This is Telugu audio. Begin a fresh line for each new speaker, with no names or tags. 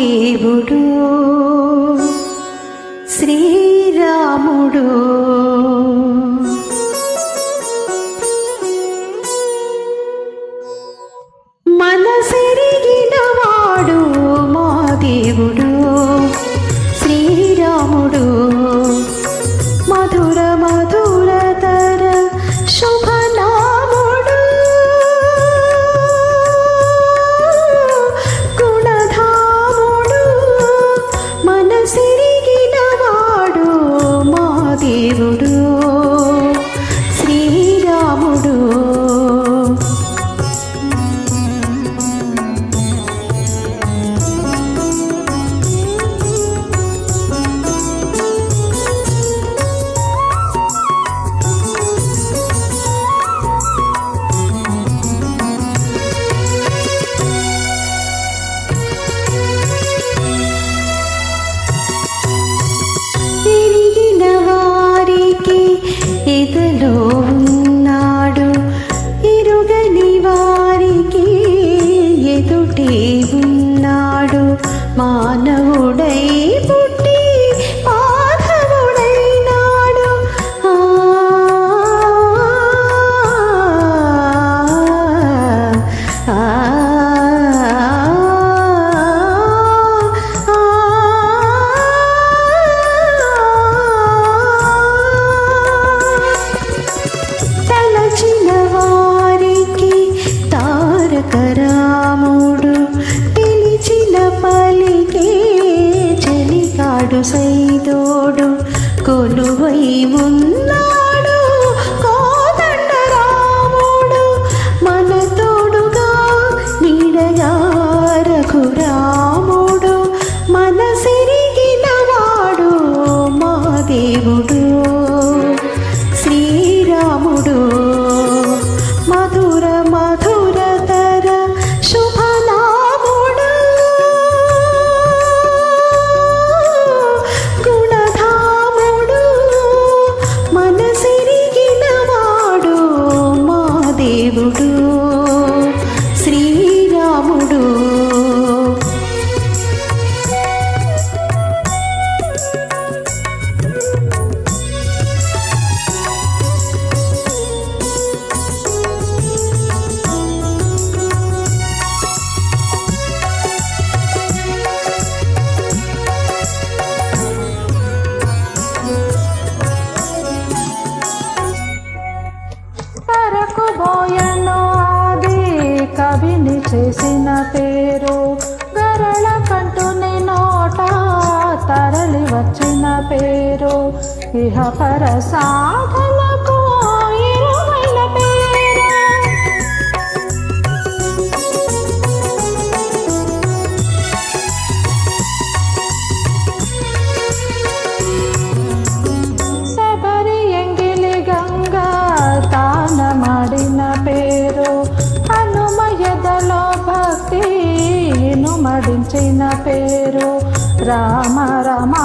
దేవుడు శ్రీరాముడు. తోడై ఉన్నాడు. కోదండరాముడు మన తోడుగా నీడగా రఘురాముడు
孤独。చేసిన పేరు గరళ కంటుని నోట తరలి వచ్చిన పేరు ఇహ పర సాధన పేరు రామ రమా